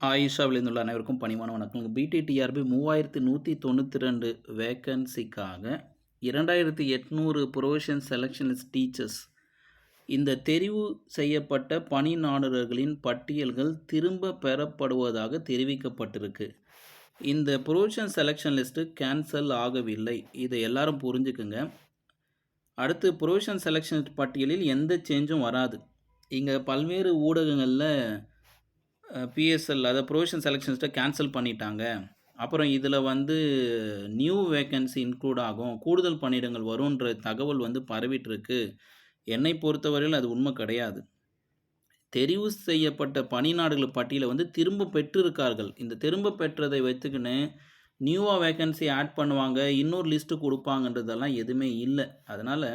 ஆயிஷா விளைந்துள்ள அனைவருக்கும் பணிவான வணக்கம். பிடிடிஆர்பி மூவாயிரத்தி நூற்றி தொண்ணூற்றி ரெண்டு வேக்கன்சிக்காக இரண்டாயிரத்தி எட்நூறு ப்ரொவிஷன் செலெக்ஷனிஸ்ட் டீச்சர்ஸ் இந்த தெரிவு செய்யப்பட்ட பணி நாடுகளின் பட்டியல்கள் திரும்ப பெறப்படுவதாக தெரிவிக்கப்பட்டிருக்கு. இந்த ப்ரொவிஷன் செலெக்ஷன் லிஸ்ட்டு கேன்சல் ஆகவில்லை. இதை எல்லாரும் புரிஞ்சுக்குங்க. அடுத்து ப்ரொவிஷன் செலெக்ஷன் பட்டியலில் எந்த சேஞ்சும் வராது. இங்கே பல்வேறு ஊடகங்களில் பிஎஸ்எல் அதை ப்ரொவிஷன் செலெக்ஷன்ஸ்ட்டை கேன்சல் பண்ணிட்டாங்க. அப்புறம் இதில் வந்து நியூ வேக்கன்சி இன்க்ளூட் ஆகும். கூடுதல் பணியிடங்கள் வரும்ன்ற தகவல் வந்து பரவிட்டுருக்கு. என்னை பொறுத்தவரையில் அது உண்மை கிடையாது. தெரிவு செய்யப்பட்ட பணி நாடுகள் பட்டியலை வந்து திரும்ப பெற்றிருக்கார்கள். இந்த திரும்ப பெற்றதை வைத்துக்கின்னு நியூவாக வேக்கன்சி ஆட் பண்ணுவாங்க இன்னொரு லிஸ்ட்டு கொடுப்பாங்கன்றதெல்லாம் எதுவுமே இல்லை. அதனால்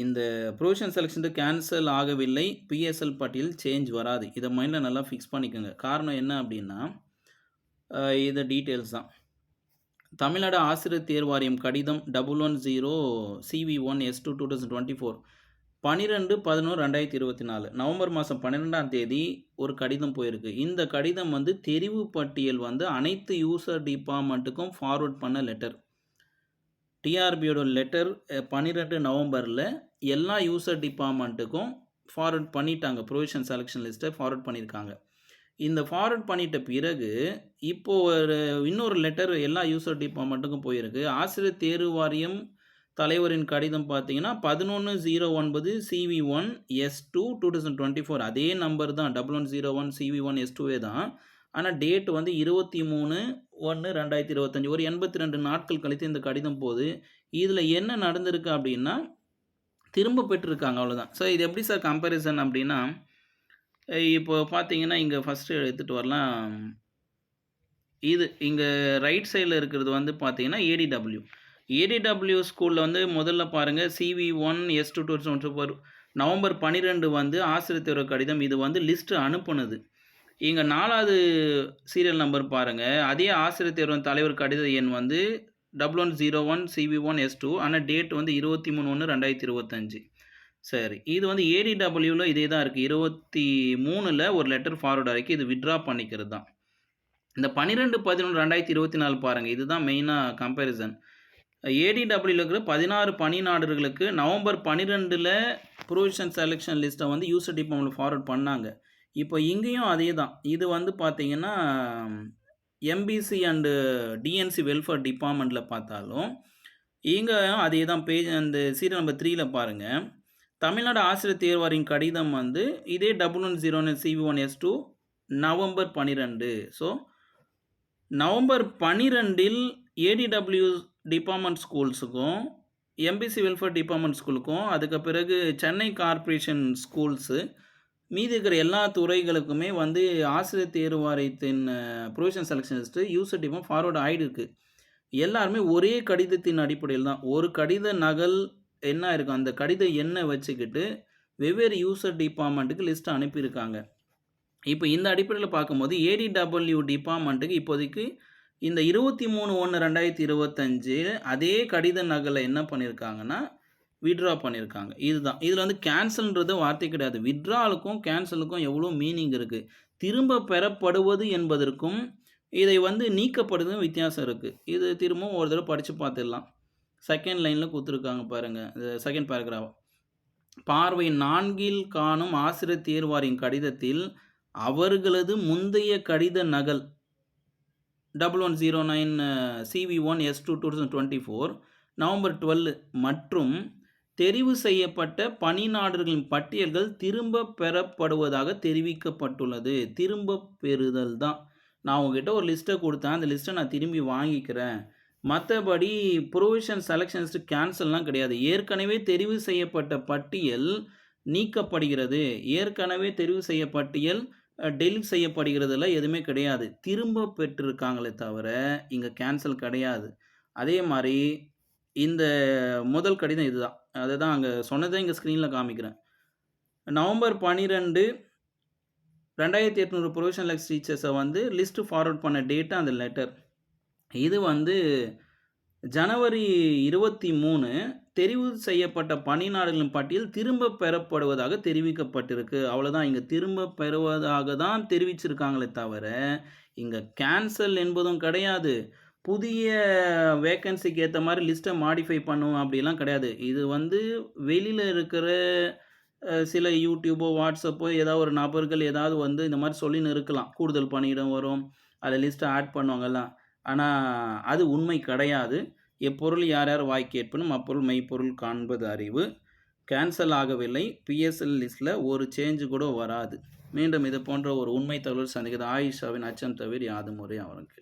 இந்த ப்ரொவிஷன் செலெக்ஷன் கேன்சல் ஆகவில்லை. பிஎஸ்எல் பட்டியல் சேஞ்ச் வராது. இதை மைண்டில் நல்லா ஃபிக்ஸ் பண்ணிக்கோங்க. காரணம் என்ன அப்படின்னா இது டீட்டெயில்ஸ் தான். தமிழ்நாடு ஆசிரியர் தேர்வாரியம் கடிதம் double one zero CV one S two two thousand twenty four பன்னிரெண்டு பதினோரு ரெண்டாயிரத்தி இருபத்தி நாலு. நவம்பர் மாதம் பன்னிரெண்டாம் தேதி ஒரு கடிதம் போயிருக்கு. இந்த கடிதம் வந்து தெரிவு பட்டியல் வந்து அனைத்து யூசர் டிபார்ட்மெண்ட்டுக்கும் ஃபார்வர்ட் பண்ண லெட்டர் டிஆர்பியோட லெட்டர் பன்னிரெண்டு நவம்பரில் எல்லா யூசர் டிபார்ட்மெண்ட்டுக்கும் ஃபார்வர்ட் பண்ணிட்டாங்க. ப்ரொவிஷன் செலெக்ஷன் லிஸ்ட்டை ஃபார்வர்ட் பண்ணியிருக்காங்க இந்த ஃபார்வர்ட் பண்ணிட்ட பிறகு இப்போ ஒரு இன்னொரு லெட்டர் எல்லா யூசர் டிபார்ட்மெண்ட்டுக்கும் போயிருக்கு. ஆசிரியர் தேர்வு வாரியம் தலைவரின் கடிதம் பார்த்தீங்கன்னா பதினொன்று ஜீரோ ஒன்பது CV one S two two thousand twenty four அதே நம்பர் தான். Double one zero one CV one S டூவே தான். ஆனால் டேட் வந்து இருபத்தி மூணு ஒன்று ரெண்டாயிரத்தி இருபத்தஞ்சி ஒரு எண்பத்தி ரெண்டு நாட்கள் கழித்து இந்த கடிதம் போது இதில் என்ன நடந்திருக்கு அப்படின்னா திரும்ப பெற்றிருக்காங்க அவ்வளோதான் ஸோ இது எப்படி சார் கம்பேரிசன் அப்படின்னா இப்போ பார்த்தீங்கன்னா இங்கே ஃபஸ்ட்டு எடுத்துகிட்டு வரலாம் இது இங்கே ரைட் சைடில் இருக்கிறது வந்து பார்த்தீங்கன்னா ஏடிடபிள்யூ ஏடிடபிள்யூ ஸ்கூலில் வந்து முதல்ல பாருங்கள் CV one S two two November பன்னிரெண்டு வந்து ஆசிரியர் கடிதம் இது வந்து லிஸ்ட்டு அனுப்புனது இங்கே நாலாவது சீரியல் நம்பர் பாருங்கள் அதே ஆசிரியர் தேர்வின் தலைவர் கடித எண் வந்து double one zero one CV one S two ஆனால் டேட் வந்து இருபத்தி மூணு ஒன்று ரெண்டாயிரத்தி இருபத்தஞ்சி. சரி இது வந்து ஏடிடபிள்யூவில் இதே தான் இருக்குது இருபத்தி மூணில் ஒரு லெட்டர் ஃபார்வர்ட் வரைக்கும் இது விட்ரா பண்ணிக்கிறது தான். இந்த பன்னிரெண்டு பதினொன்று ரெண்டாயிரத்தி இருபத்தி நாலு பாருங்கள் இதுதான் மெயினாக கம்பேரிசன் ஏடிடபிள்யூவில் இருக்கிற பதினாறு பணி நாடுகளுக்கு நவம்பர் பன்னிரெண்டில் ப்ரொவிஷன் செலெக்ஷன் லிஸ்ட்டை வந்து யூசர் டிபார்ட்மெண்ட் ஃபார்வர்ட் பண்ணாங்க. இப்போ இங்கேயும் அதே தான். இது வந்து பார்த்தீங்கன்னா எம்பிசி அண்டு டிஎன்சி வெல்ஃபேர் டிபார்ட்மெண்ட்டில் பார்த்தாலும் இங்கே அதே தான். பேஜ் அந்த சீரியல் நம்பர் த்ரீல பாருங்கள் தமிழ்நாடு ஆசிரியர் தேர்வாரின் கடிதம் வந்து இதே double one zero one CV one S two November பன்னிரெண்டு. ஸோ நவம்பர் பன்னிரெண்டில் ஏடிடபிள்யூ டிபார்ட்மெண்ட் ஸ்கூல்ஸுக்கும் எம்பிசி வெல்ஃபேர் டிபார்ட்மெண்ட் ஸ்கூலுக்கும் அதுக்கு பிறகு சென்னை கார்ப்பரேஷன் ஸ்கூல்ஸு மீதி இருக்கிற எல்லா துறைகளுக்குமே வந்து ஆசிரியர் தேர்வு வாரியத்தின் ப்ரொவிஷன் செலெக்ஷன் லிஸ்ட்டு யூசர் டிஃபார்ம் ஃபார்வர்ட் ஆகிடுருக்கு எல்லாருமே ஒரே கடிதத்தின் அடிப்படையில் தான். ஒரு கடித நகல் என்ன இருக்கும் அந்த கடித எண்ணை வச்சுக்கிட்டு வெவ்வேறு யூசர் டிபார்ட்மெண்ட்டுக்கு லிஸ்ட்டை அனுப்பியிருக்காங்க. இப்போ இந்த அடிப்படையில் பார்க்கும்போது ஏடிடபிள்யூ டிபார்ட்மெண்ட்டுக்கு இப்போதைக்கு இந்த இருபத்தி மூணு ஒன்று ரெண்டாயிரத்தி இருபத்தஞ்சு அதே கடித நகலை என்ன பண்ணியிருக்காங்கன்னா விட்ரா பண்ணியிருக்காங்க இதுதான். இதில் வந்து கேன்சல்ன்றது வார்த்தை கிடையாது. விட்ராலுக்கும் கேன்சலுக்கும் எவ்வளோ மீனிங் இருக்குது திரும்ப பெறப்படுவது என்பதற்கும் இதை வந்து நீக்கப்படுவதும் வித்தியாசம் இருக்குது இது திரும்பவும் ஒரு தடவை படித்து பார்த்துடலாம். செகண்ட் லைனில் கொடுத்துருக்காங்க பாருங்கள் செகண்ட் பேராகிராஃப் பார்வை நான்கில் காணும் ஆசிரியர் தேர்வாரின் கடிதத்தில் அவர்களது முந்தைய கடித நகல். Double one zero nine CV one S two two thousand twenty four November twelve மற்றும் தெரிவு செய்யப்பட்ட பணி நாடுகளின் பட்டியல்கள் திரும்ப பெறப்படுவதாக தெரிவிக்கப்பட்டுள்ளது. திரும்ப பெறுதல் தான். நான் உங்ககிட்ட ஒரு லிஸ்ட்டை கொடுத்தேன். அந்த லிஸ்ட்டை நான் திரும்பி வாங்கிக்கிறேன். மற்றபடி ப்ரொவிஷன் செலெக்ஷன்ஸ் கேன்சல்லாம் கிடையாது. ஏற்கனவே தெரிவு செய்யப்பட்ட பட்டியல் நீக்கப்படுகிறது. ஏற்கனவே தெரிவு செய்ய பட்டியல் டெலிட் செய்யப்படுகிறதுல எதுவுமே கிடையாது. திரும்ப பெற்றிருக்காங்களே தவிர இங்கே கேன்சல் கிடையாது. அதே மாதிரி இந்த முதல் கடிதம் இதுதான். அதை தான் அங்கே சொன்னதை இங்கே ஸ்க்ரீனில் காமிக்கிறேன் நவம்பர் பன்னிரெண்டு ரெண்டாயிரத்தி எட்நூறு ப்ரொவிஷனல் எக்ஸ் டீச்சர்ஸை வந்து லிஸ்ட்டு ஃபார்வர்ட் பண்ண டேட்டு அந்த லெட்டர் இது வந்து ஜனவரி இருபத்தி மூணு தெரிவு செய்யப்பட்ட பணியாளர்களின் பட்டியல் திரும்ப பெறப்படுவதாக தெரிவிக்கப்பட்டிருக்கு. அவ்வளோதான். இங்கே திரும்ப பெறுவதாக தான் தெரிவிச்சிருக்காங்களே தவிர, இங்கே கேன்சல் என்பதும் கிடையாது. புதிய வேக்கன்சிக்கு ஏற்ற மாதிரி லிஸ்ட்டை மாடிஃபை பண்ணுவோம் அப்படிலாம் கிடையாது. இது வந்து வெளியில் இருக்கிற சில யூடியூப்போ வாட்ஸ்அப்போ ஏதாவது ஒரு நபர்கள் ஏதாவது வந்து இந்த மாதிரி சொல்லின்னு இருக்கலாம். கூடுதல் பணியிடம் வரும். அதில் லிஸ்ட்டை ஆட் பண்ணுவாங்கலாம். ஆனால் அது உண்மை கிடையாது. எப்பொருள் யார் யார் வாய் கேட்பனும் அப்பொருள் மெய்ப்பொருள் காண்பது அறிவு. கேன்சல் ஆகவில்லை. பிஎஸ்எல் லிஸ்ட்டில் ஒரு சேஞ்சு கூட வராது. மீண்டும் இது போன்ற ஒரு உண்மை தகவல் சந்திக்கிறது. ஆயிஷாவின் அச்சம் தவிர யாது முறை அவலம்